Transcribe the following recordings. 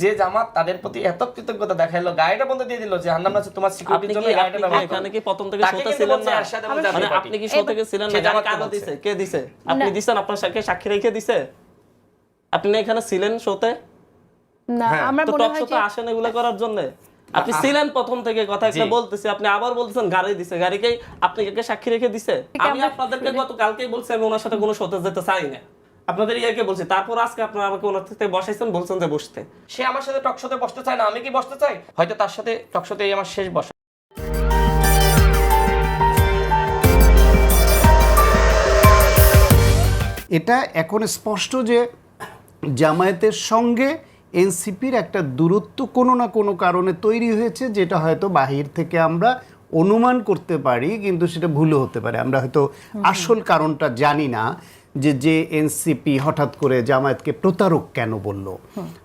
যে জামাত তাদের প্রতি এত কৃতজ্ঞতা দেখাইলো গাড়িটা বন্ধ দিয়ে দিল যে হান্নান মাসুদ তোমার আপনি সিকিউরিটির জন্য গাড়িটা আপনি ব্যবহার এখানে কি প্রথম থেকে শোতে ছিলেন না? মানে আপনি কি শো থেকে ছিলেন না? জামাতকে কাগজ বলছে। দিছে? কে দিছে? আপনি দিছেন আপনার সাথে সাক্ষী রেখে দিছে? আপনি না এখানে ছিলেন শোতে না হ্যাঁ, আমার মনে হয় যে আসেন এগুলো করার জন্য? আপনি ছিলেন প্রথম থেকে কথা একটা বলতেছি আপনি আবার বলতেছেন গাড়ি দিছে গাড়িকেই আপনি কে সাক্ষী রেখে দিছে? আমি আপনাদেরকে গত কালকেই বলছি আমি ওনার সাথে কোনো শোতে যেতে চাই না। আপনাদের ইয়াকে বলছি তারপর আজকে আপনারা আমাকে ওনার থেকে বসাইছেন বলছেন যে বসতে। সে আমার সাথে টকশোতে বসতে চায় না আমি কি বসতে চাই? হয়তো তার সাথে টকশোতে এই আমার শেষ বসা। এটা এখন স্পষ্ট যে জামায়াতের সঙ্গে এনসিপির একটা দূরত্ব কোনো না কোনো কারণে তৈরি হয়েছে যেটা হয়তো বাহির থেকে আমরা অনুমান করতে পারি কিন্তু সেটা ভুলও হতে পারে। আমরা হয়তো আসল কারণটা জানি না। যে যে এনসিপি হঠাৎ করে জামায়াতকে প্রতারক কেন বলল?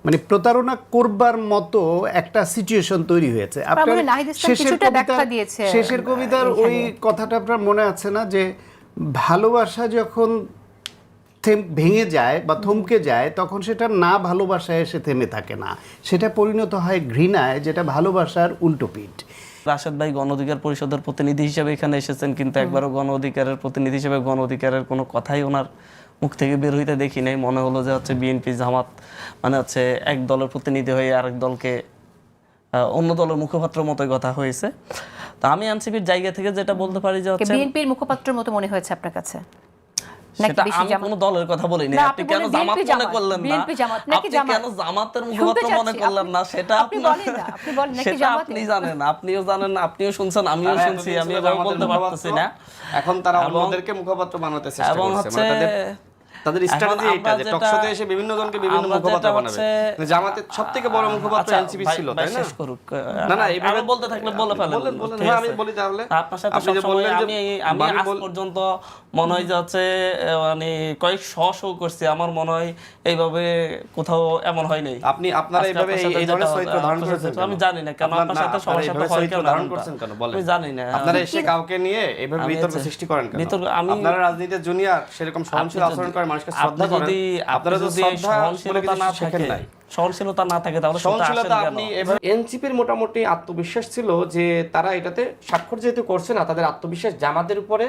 মানে প্রতারণা করবার মতো একটা সিচুয়েশন তৈরি হয়েছে। আপনার মনে শেষের কবিতার শেষের কবিতার ওই কথাটা আপনার মনে আছে না যে ভালোবাসা যখন ভেঙে যায় বা থমকে যায় তখন সেটা না ভালোবাসায় এসে থেমে থাকে না। সেটা পরিণত হয় ঘৃণায় যেটা ভালোবাসার উল্টো পিঠ। রাশেদ ভাই গণ অধিকার পরিষদের প্রতিনিধি হিসেবে এখানে এসেছেন কিন্তু একবারও গণ অধিকারের প্রতিনিধি হিসেবে গণ অধিকারের কোনো কথাই ওনার মুখ থেকে বের হইতে দেখি নাই। মনে হলো যে হচ্ছে বিএনপি জামাত মানে হচ্ছে এক দলের প্রতিনিধি হয়ে আরেক দলকে অন্য দলের মুখপাত্র মতোই কথা হয়েছে। তো আমি এনসিপির জায়গা থেকে যেটা বলতে পারি যে হচ্ছে বিএনপির মুখপাত্রের মতো মনে হয়েছে আপনার কাছে? সেটা আমি কোনো দলের কথা বলিনি। আপনি আপনি কেন জামাত মনে করলেন না? BNP জামাত নাকি আপনি কেন জামাতের মুখপাত্র মনে করলেন না? সেটা আপনি আপনার- বলেন না, আপনি বলেন নাকি সেটা আপনি জানেন আপনিও জানেন আপনিও শুনছেন আমিও শুনছি আমি বলতে পারতেছি না। এখন তারা অন্যদেরকে মুখপাত্র বানাতে চেষ্টা এবং করছে হচ্ছে মানে তাদের তাদের স্ট্র্যাটেজি এটা যে যেটা- টকশোতে এসে বিভিন্ন জনকে বিভিন্ন মুখপাত্র বানাবে। হচ্ছে- জামাতের সবথেকে বড় মুখপাত্র আচ্ছা, এনসিপি ছিল তাই না? না না এইভাবে বলতে থাকলে বলে ফেলেন। বলেন আমি বলি তাহলে। আপনার সাথে আপনি যে বললেন আমি আমি আজ পর্যন্ত মনে হয় যে হচ্ছে আহ, মানে কয়েক শ শো করছি। আমার মনে হয় এইভাবে কোথাও এমন হয় নাই। আপনি আপনারা এইভাবে এই- ধরনের চরিত্র ধারণ করেছেন আমি জানি না কেন আপনার- সাথে সবার সাথে হয় কেন ধারণ করছেন কেন? বলেন। আমি জানি না। আপনারা এসে কাউকে নিয়ে এইভাবে বিতর্ক সৃষ্টি করেন কেন? বিতর্ক- আমি- আপনারা রাজনীতির জুনিয়র সেরকম সহনশীল আচরণ করেন মানুষকে শ্রদ্ধা করেন। যদি আপনারা যদি সহনশীলতা না থাকে সহনশীলতা না থাকে তাহলে সহনশীলতা আপনি এনসিপির মোটামুটি আত্মবিশ্বাস ছিল যে তারা এটাতে স্বাক্ষর যেহেতু করছে না তাদের আত্মবিশ্বাস জামাতের উপরে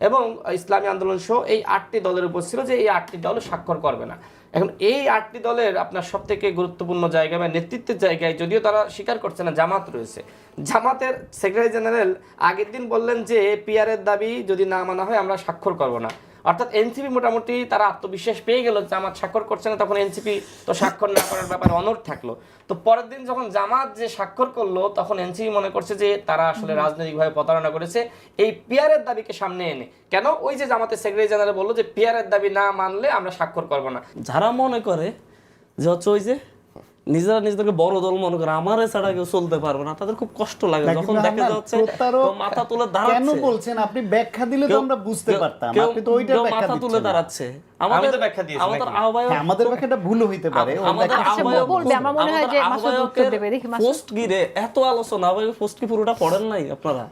এবং ইসলামী আন্দোলন সহ এই আটটি দলের উপর ছিল যে এই আটটি দল স্বাক্ষর করবে না। এখন এই আটটি দলের আপনার সব থেকে গুরুত্বপূর্ণ জায়গা বা নেতৃত্বের জায়গায় যদিও তারা স্বীকার করছে না জামাত রয়েছে। জামাতের সেক্রেটারি জেনারেল আগের দিন বললেন যে পিআরের দাবি যদি না মানা হয় আমরা স্বাক্ষর করব না। অর্থাৎ এনসিপি মোটামুটি তারা আত্মবিশ্বাস পেয়ে গেল জামাত স্বাক্ষর করছে না তখন এনসিপি তো স্বাক্ষর না করার ব্যাপারে অনড় থাকল। তো পরের দিন যখন জামাত যে স্বাক্ষর করল তখন এনসিপি মনে করছে যে তারা আসলে রাজনৈতিকভাবে প্রতারণা করেছে। এই পিয়ারের দাবিকে সামনে এনে। কেন? ওই যে জামাতের সেক্রেটারি জেনারেল বলল যে পিয়ারের দাবি না মানলে আমরা স্বাক্ষর করব না। যারা মনে করে যে হচ্ছে ওই যে নিজেরা নিজেদেরকে বড় দল মনে করে আমারে ছাড়া কেউ চলতে পারবে না। তাদের খুব কষ্ট লাগে যখন দেখে যাচ্ছে মাথা তুলে দাঁড়াচ্ছে। কেন বলছেন? আপনি ব্যাখ্যা দিলে তো আমরা বুঝতে পারতাম। আপনি তো ওইটা ব্যাখ্যা মাথা তুলে দাঁড়াচ্ছে। আমাদের ব্যাখ্যা দিয়েছি আমাদের আহ্বায়ক হ্যাঁ, আমাদের ব্যাখ্যাটা ভুল হইতে পারে। আমাদের আহ্বায়ক বলবে, আমার মনে হয় যে মাসুদ উত্তর দেবে। দেখি মাসুদ। পোস্ট গিরে এত আলোচনা ভাই পোস্ট কি পুরোটা পড়েন নাই আপনারা?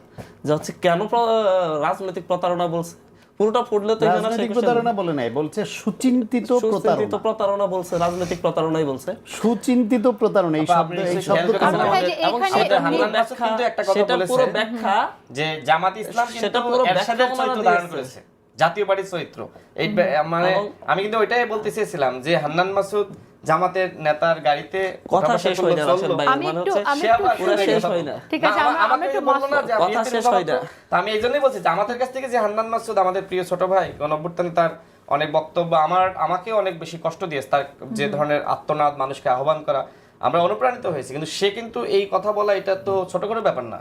যে হচ্ছে কেন রাজনৈতিক প্রতারণা বলছে? পুরোটা পড়লে তো এখানে রাজনৈতিক প্রতারণা বলে নাই বলছে সুচিন্তিত সুচিন্তিত প্রতারণা প্রতারণা বলছে রাজনৈতিক প্রতারণাই বলছে। সুচিন্তিত প্রতারণা এই শব্দ এই শব্দ কিন্তু একটা কথা সেটা বলেছে। পুরো ব্যাখ্যা যে জামাত ইসলাম সেটা কিন্তু পুরো ব্যাখ্যা ধারণ করেছে। জাতীয় পার্টির চরিত্র এই মানে আমি কিন্তু ওইটাই বলতে চেয়েছিলাম যে হান্নান মাসুদ জামাতের নেতার গাড়িতে কথা শেষ করল, হয় না রাশেদ ভাই আমি মানে একটু আমি একটু পুরো শেষ। হয় না। ঠিক আছে, আমা- একটু বলল না যে কথা শেষ হয় না। আমি এই জন্যই বলছি যে আমাদের কাছ থেকে যে হান্নান মাসুদ আমাদের প্রিয় ছোট ভাই গণঅভ্যুত্থানে তার অনেক বক্তব্য আমার আমাকে অনেক বেশি কষ্ট দিয়েছে তার যে ধরনের আত্মনাদ মানুষকে আহ্বান করা আমরা অনুপ্রাণিত হয়েছি কিন্তু সে কিন্তু এই কথা বলা এটা তো ছোট করে ব্যাপার না।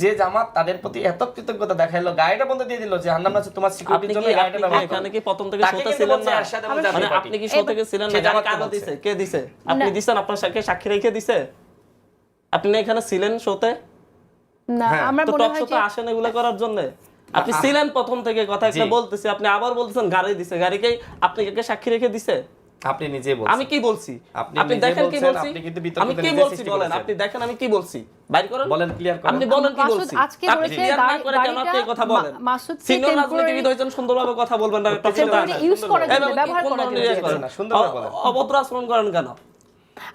যে জামাত তাদের প্রতি এত কৃতজ্ঞতা দেখাইলো গাড়িটা বন্ধ দিয়ে দিল যে হান্নান মাসুদ তোমার আপনি সিকিউরিটির জন্য গাড়িটা আপনি ব্যবহার এখানে কি প্রথম থেকে কিন্তু ছিলেন না? মানে আপনি কি শো থেকে ছিলেন না জামাতকে কাগজ দিছে? কে দিছে? আপনি দিছেন আপনার সাথে সাক্ষী রেখে দিছে? আপনি না এখানে ছিলেন শোতে না হ্যাঁ, আমার মনে হয় যে আসেন এগুলো করার জন্য? আপনি ছিলেন প্রথম থেকে কথা একটা বলতেছি আপনি আবার বলতেছেন গাড়ি দিছে গাড়িকেই আপনি কে সাক্ষী রেখে দিছে? আপনি নিজেই বলছেন। আমি কি বলছি? আপনি দেখেন কি বলছি? আপনি কিন্তু বিতর্ক আমি কি বলছি বলেন আপনি দেখেন আমি কি বলছি? বাইর করেন। বলেন ক্লিয়ার করেন। আপনি বলেন কি বলছি? আজকে আপনি না করে কেন আপনি এই কথা বলেন? মা- মাসুদকে সিনিয়র রাজনীতিবিদ হয়েছেন সুন্দরভাবে কথা বলবেন না কি ব্যবহার? না, সুন্দরভাবে বলেন। অভদ্র আচরণ করেন কেন?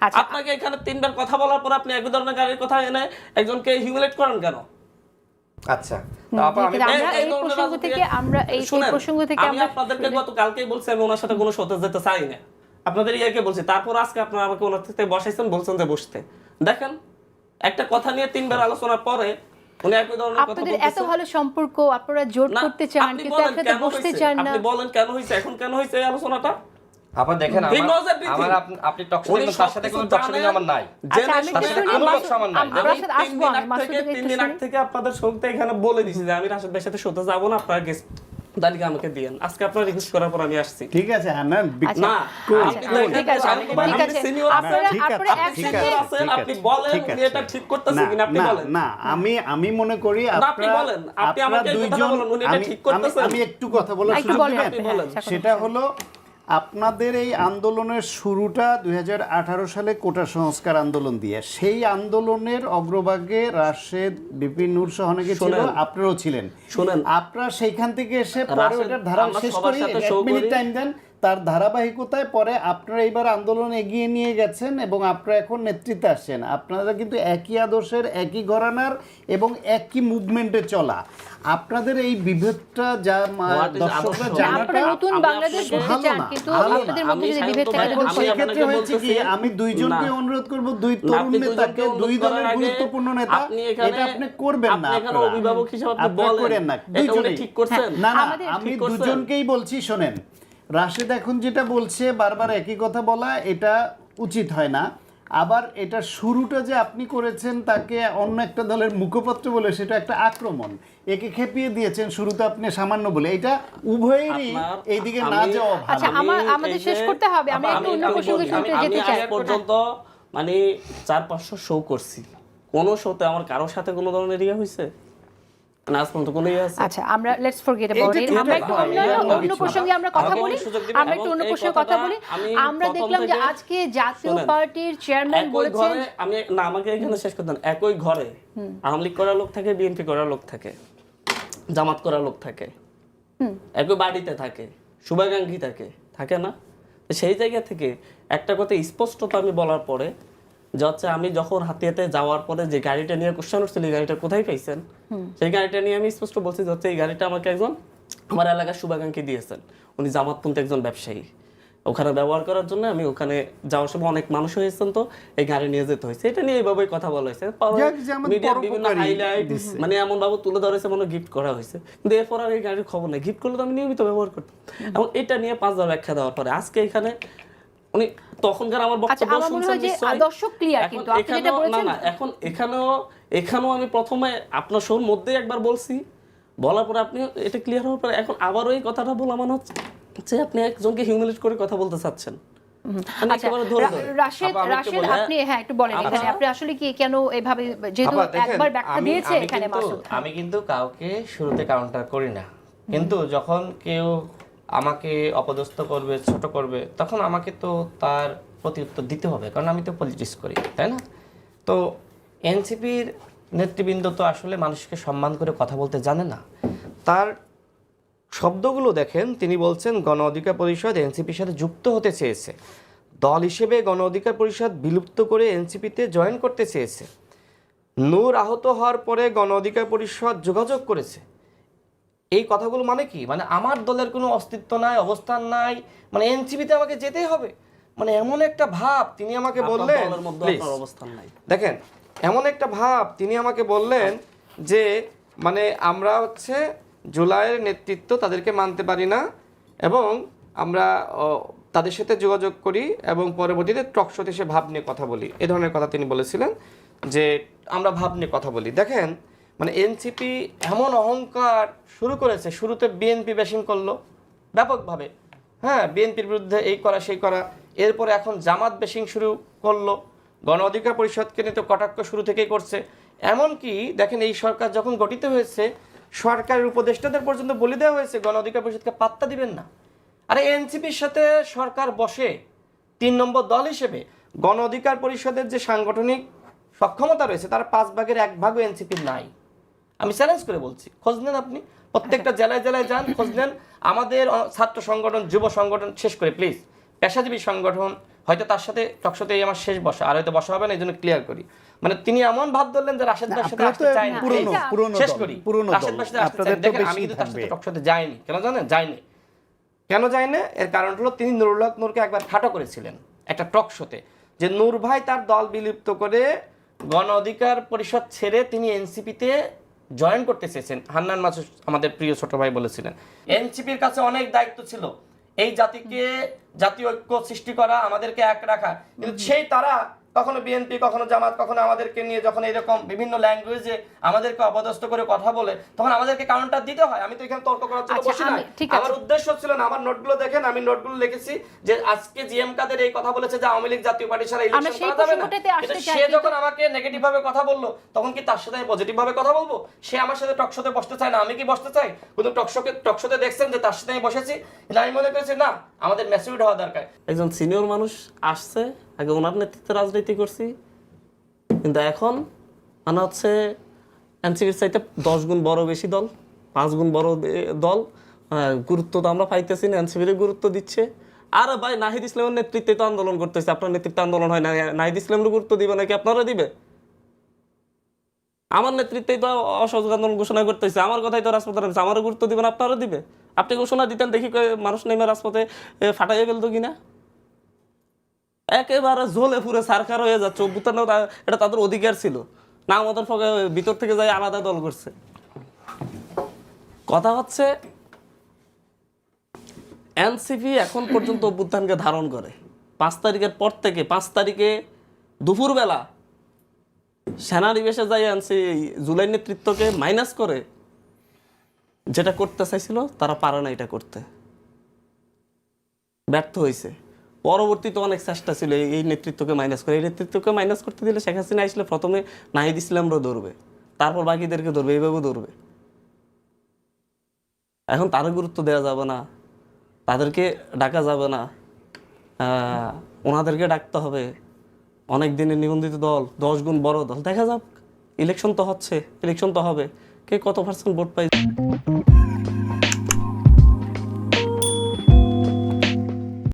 আচ্ছা। আপনাকে এখানে তিনবার কথা বলার পর আপনি এক ধরনের গাড়ির কথা এনে একজনকে হিউমিলেট করেন কেন? আচ্ছা। আমরা এই- প্রসঙ্গ থেকে আমরা এই এই প্রসঙ্গ থেকে আমি আমরা আপনাদেরকে গত কালকেই বলছি আমি ওনার সাথে কোনো শোতে যেতে চাই না। আপনাদের ইয়াকে বলছি তারপর আজকে আপনারা আমাকে ওনার থেকে বসাইছেন বলছেন যে বসতে। দেখেন একটা কথা নিয়ে তিনবার আলোচনার পরে উনি একই ধরনের কথা আপনাদের এত ভালো সম্পর্ক আপনারা না, করতে চান কিন্তু একসাথে বসতে চান না। আপনি বলেন কেন হয়েছে এখন কেন হয়েছে এই আলোচনাটা? আপা দেখেন আমার আমার আপনি- আপনি টক তার সাথে কোনো সবকিছু টক জানেন। আমার নাই। আচ্ছা, আমি তিন দিন আগ থেকে আপনাদের সঙ্গে এখানে বলে দিছি যে আমি রাশেদ ভাইয়ের সাথে শোতে যাব না আপনারা গেস্ট তালিকা আমাকে দিয়েন আজকে আপনার রিকোয়েস্ট করার পর আমি আসছি ঠিক আছে বি- আচ্ছা, না আপনি আচ্ছা, দেখেন, ঠিক আছে, ঠিক আছে। আপনি আপনারা- ঠিক আছে, আপনারা ঠিক একসাথে- আছে, আছেন, আপনি বলেন। এটা ঠিক করতেছে কিনা আপনি বলেন না আমি আমি মনে করি আপনি বলেন, আপনি আমাকে দুইজন বলুন, উনি এটা ঠিক আমি- করতেছেন? আমি একটু কথা বলার সুযোগ বলেন দিবেন? আপনি, হ্যাঁ, বলেন। সেটা হলো আপনাদের এই আন্দোলনের শুরুটা দুই হাজার আঠারো সালে কোটা সংস্কার আন্দোলন দিয়ে সেই আন্দোলনের অগ্রভাগে রাশেদ বিপিন নূর সহ অনেকে ছিল। আপনারাও ছিলেন শোনেন। আপনারা সেইখান থেকে এসে পরে ধারা শেষ করে করি এক মিনিট টাইম দেন তার ধারাবাহিকতায় পরে আপনারা এইবার আন্দোলন এগিয়ে নিয়ে গেছেন এবং আপনারা এখন নেতৃত্বে আসছেন। আপনারা কিন্তু একই আদর্শের একই ঘরানার এবং একই মুভমেন্টে চলা। আপনাদের এই বিভেদটা যা দর্শকরা জানাটা আমি দুইজনকে অনুরোধ করব দুই তরুণ নেতাকে দুই দলের গুরুত্বপূর্ণ নেতা এটা আপনি করবেন না আপনি এখানে আপনারা। অভিভাবক হিসেবে আপনি বলেন। না ঠিক করছেন? না না আমাদের আমি দুজনকেই বলছি শোনেন। রাশেদ এখন যেটা বলছে বারবার একই কথা বলা এটা উচিত হয় না। আবার এটা শুরুটা যে আপনি করেছেন তাকে অন্য একটা দলের মুখপাত্র বলে সেটা একটা আক্রমণ। একে খেপিয়ে দিয়েছেন শুরুতে আপনি সামান্য বলে। এটা উভয়েরই এইদিকে না যাওয়া ভালো। আচ্ছা, আমার- আমাদের শেষ করতে হবে। আমি একটু অন্য প্রসঙ্গে শুনতে যেতে চাই। পর্যন্ত মানে চার পাঁচশো শো করছি। কোন শোতে আমার কারোর সাথে কোনো ধরনের ইয়ে হয়েছে আচ্ছা আমরা লেটস ফরগেট এটা অ্যাবাউট ইট আমরা একটু অন্য অন্য অন্য প্রসঙ্গে আমরা কথা বলি অন্য সুযোগ দিবেন আমরা একটু অন্য প্রসঙ্গে কথা বলি। আমরা দেখলাম যে আজকে জাতীয় পার্টির চেয়ারম্যান একই বলেছেন ঘরে আমি না আমাকে এখানে শেষ করতেন একই ঘরে আওয়ামী লীগ করার লোক থাকে বিএনপি করার লোক থাকে জামাত করার লোক থাকে একই বাড়িতে থাকে শুভাকাঙ্ক্ষী থাকে থাকে না? তো সেই জায়গা থেকে একটা কথা স্পষ্টতা আমি বলার পরে যে হচ্ছে আমি যখন হাতিয়াতে যাওয়ার পরে যে গাড়িটা নিয়ে কোশ্চেন উঠছিল এই গাড়িটা কোথায় পাইছেন? সেই গাড়িটা নিয়ে আমি স্পষ্ট বলছি যে হচ্ছে এই গাড়িটা আমাকে একজন আমার এলাকার শুভাকাঙ্ক্ষী দিয়েছেন। উনি জামাতপন্থী একজন ব্যবসায়ী। ওখানে ব্যবহার করার জন্য আমি ওখানে যাওয়ার সময় অনেক মানুষ হয়েছেন তো এই গাড়ি নিয়ে যেতে হয়েছে। এটা নিয়ে এইভাবেই কথা বলা হয়েছে। মিডিয়ার বিভিন্ন হাইলাইট মানে এমন ভাবে তুলে ধরেছে মনে গিফট করা হয়েছে। কিন্তু এরপর আর এই গাড়ির খবর নেই। গিফট করলে তো আমি নিয়মিত ব্যবহার করতাম। এবং এটা নিয়ে পাঁচবার ব্যাখ্যা দেওয়ার পরে আজকে এখানে উনি তখনকার আমার আচ্ছা, বক্তব্য শুনছেন নিশ্চয়ই। দর্শক এখন কিন্তু, আপনি যেটা এখানেও- বলেছেন- না না এখন এখানেও এখানেও আমি প্রথমে আপনার শোর মধ্যেই একবার বলছি। বলার পরে আপনি এটা ক্লিয়ার হওয়ার পরে এখন আবারও এই কথাটা বলা মানে হচ্ছে আপনি একজনকে হিউমিলেট করে কথা বলতে চাচ্ছেন। আমি কিন্তু কাউকে শুরুতে কাউন্টার করি না। কিন্তু যখন কেউ আমাকে অপদস্থ করবে, ছোট করবে, তখন আমাকে তো তার প্রতি উত্তর দিতে হবে, কারণ আমি তো পলিটিক্স করি, তাই না? তো এনসিপির নেতৃবৃন্দ তো আসলে মানুষকে সম্মান করে কথা বলতে জানে না। তার শব্দগুলো দেখেন, তিনি বলছেন, গণ অধিকার পরিষদ এনসিপির সাথে যুক্ত হতে চেয়েছে। দল হিসেবে গণ অধিকার পরিষদ বিলুপ্ত করে এনসিপিতে জয়েন করতে চেয়েছে। নূর আহত হওয়ার পরে গণ অধিকার পরিষদ যোগাযোগ করেছে। এই কথাগুলো মানে কি? মানে আমার দলের কোনো অস্তিত্ব নাই অবস্থান নাই মানে এনসিপিতে আমাকে যেতেই হবে। মানে এমন একটা ভাব তিনি আমাকে বললেন অবস্থান নাই। দেখেন এমন একটা ভাব তিনি আমাকে বললেন যে মানে আমরা হচ্ছে জুলাইয়ের নেতৃত্ব তাদেরকে মানতে পারি না এবং আমরা তাদের সাথে যোগাযোগ করি এবং পরবর্তীতে টকশোতে সে ভাব নিয়ে কথা বলি। এ ধরনের কথা তিনি বলেছিলেন যে আমরা ভাব নিয়ে কথা বলি। দেখেন মানে এনসিপি এমন অহংকার শুরু করেছে, শুরুতে বিএনপি ব্যাশিং করল, ব্যাপকভাবে। হ্যাঁ বিএনপির বিরুদ্ধে এই করা, সেই করা। এরপরে এখন জামাত বেশিং শুরু করল, গণ অধিকার পরিষদকে নিয়ে তো কটাক্ষ শুরু থেকেই করছে। এমনকি দেখেন এই সরকার যখন গঠিত হয়েছে, সরকারের উপদেষ্টাদের পর্যন্ত বলে দেওয়া হয়েছে, গণ অধিকার পরিষদকে পাত্তা দিবেন না। আরে এনসিপির সাথে সরকার বসে, তিন নম্বর দল হিসেবে গণ অধিকার পরিষদের যে সাংগঠনিক সক্ষমতা রয়েছে, তার পাঁচ ভাগের এক ভাগও এনসিপির নাই। আমি চ্যালেঞ্জ করে বলছি। খোঁজ নেন আপনি। প্রত্যেকটা জেলায় জেলায় যান খোঁজ নেন। আমাদের ছাত্র সংগঠন যুব সংগঠন শেষ করে প্লিজ পেশাজীবী সংগঠন হয়তো তার সাথে টকশোতে আমার শেষ বসা আর হয়তো বসা হবে না এই জন্য ক্লিয়ার করি। মানে তিনি এমন ভাব ধরলেন যে রাশেদ ভাইয়ের সাথে আসতে চায় না। শেষ করি। রাশেদ। ভাইয়ের সাথে আসতে তো দেখেন আমি কিন্তু তার সাথে টকশোতে যাইনি। কেন জানেন? যাইনি। কেন যায় না এর কারণ হলো তিনি নুরুল হক নূরকে একবার খাটো করেছিলেন একটা টক শোতে যে নূর ভাই তার দল বিলুপ্ত করে গণ অধিকার পরিষদ ছেড়ে তিনি এনসিপিতে জয়েন করতে চেয়েছেন। হান্নান মাসুদ আমাদের প্রিয় ছোট ভাই বলেছিলেন। এনসিপির কাছে অনেক দায়িত্ব ছিল। এই জাতিকে জাতীয় ঐক্য সৃষ্টি করা আমাদেরকে এক রাখা। কিন্তু সেই তারা কখনো বিএনপি কখনো জামাত কখনো আমাদেরকে নিয়ে যখন এরকম বিভিন্ন ল্যাঙ্গুয়েজে আমাদেরকে অপদস্থ করে কথা বলে তখন আমাদেরকে কাউন্টার দিতে হয়। আমি তো এখানে তর্ক করার জন্য আচ্ছা, বসি না। আমার উদ্দেশ্য ছিল না আমার নোটগুলো দেখেন আমি নোটগুলো লিখেছি যে আজকে জিএম কাদের এই কথা বলেছে যে আওয়ামী লীগ জাতীয় পার্টি ছাড়া ইলেকশন করা যাবে না। সে যখন আমাকে নেগেটিভ ভাবে কথা বলল তখন কি তার সাথে আমি পজিটিভ ভাবে কথা বলব? সে আমার সাথে টকশোতে বসতে চায় না আমি কি বসতে চাই? কিন্তু টকশোকে টকশোতে দেখছেন যে তার সাথে আমি বসেছি? কিন্তু আমি মনে করেছি না আমাদের ম্যাচিউড হওয়া দরকার। একজন সিনিয়র মানুষ আসছে আগে ওনার নেতৃত্বে রাজনীতি করছি। কিন্তু এখন মানে হচ্ছে এনসিপির চাইতে দশ গুণ বড় বেশি দল, পাঁচ গুণ বড় দল। গুরুত্ব তো আমরা পাইতেছি না এনসিপির গুরুত্ব দিচ্ছে। আর ভাই, নাহিদ ইসলামের নেতৃত্বে তো আন্দোলন করতেছে, আপনার নেতৃত্বে আন্দোলন হয় না। নাহিদ ইসলামের গুরুত্ব দিবে নাকি আপনারা দিবে? আমার নেতৃত্বেই তো অসহযোগ আন্দোলন ঘোষণা করতেছে, আমার কথাই তো রাজপথে নামছে আমারও গুরুত্ব দিবেন আপনারা দিবে? আপনি ঘোষণা দিতেন দেখি মানুষ নেমে রাজপথে ফাটাইয়ে ফেলতো কিনা? একেবারে ঝোলে ফুরে সারকার হয়ে যাচ্ছে। অভ্যুত্থান এটা তাদের অধিকার ছিল। না আমাদের ভিতর থেকে যাই আলাদা দল করছে। কথা হচ্ছে, এনসিপি এখন পর্যন্ত অভ্যুত্থানকে ধারণ করে। পাঁচ তারিখের পর থেকে, পাঁচ তারিখে দুপুরবেলা সেনানিবেশে যাই আনছি জুলাই নেতৃত্বকে মাইনাস করে। যেটা করতে চাইছিল, তারা পারে না এটা করতে। ব্যর্থ হয়েছে পরবর্তীতে অনেক চেষ্টা ছিল এই- নেতৃত্বকে মাইনাস করে। এই নেতৃত্বকে মাইনাস করতে দিলে শেখ হাসিনা আসলে প্রথমে নাহিদ ইসলামরা ধরবে, তারপর বাকিদেরকে ধরবে এইভাবে ধরবে। এখন তারও গুরুত্ব দেওয়া যাবে না, তাদেরকে ডাকা যাবে না ওনাদেরকে ডাকতে হবে। অনেক দিনের নিবন্ধিত দল, দশ গুণ বড় দল। দেখা যাক ইলেকশন তো হচ্ছে ইলেকশন তো হবে। কে কত পার্সেন্ট ভোট পাই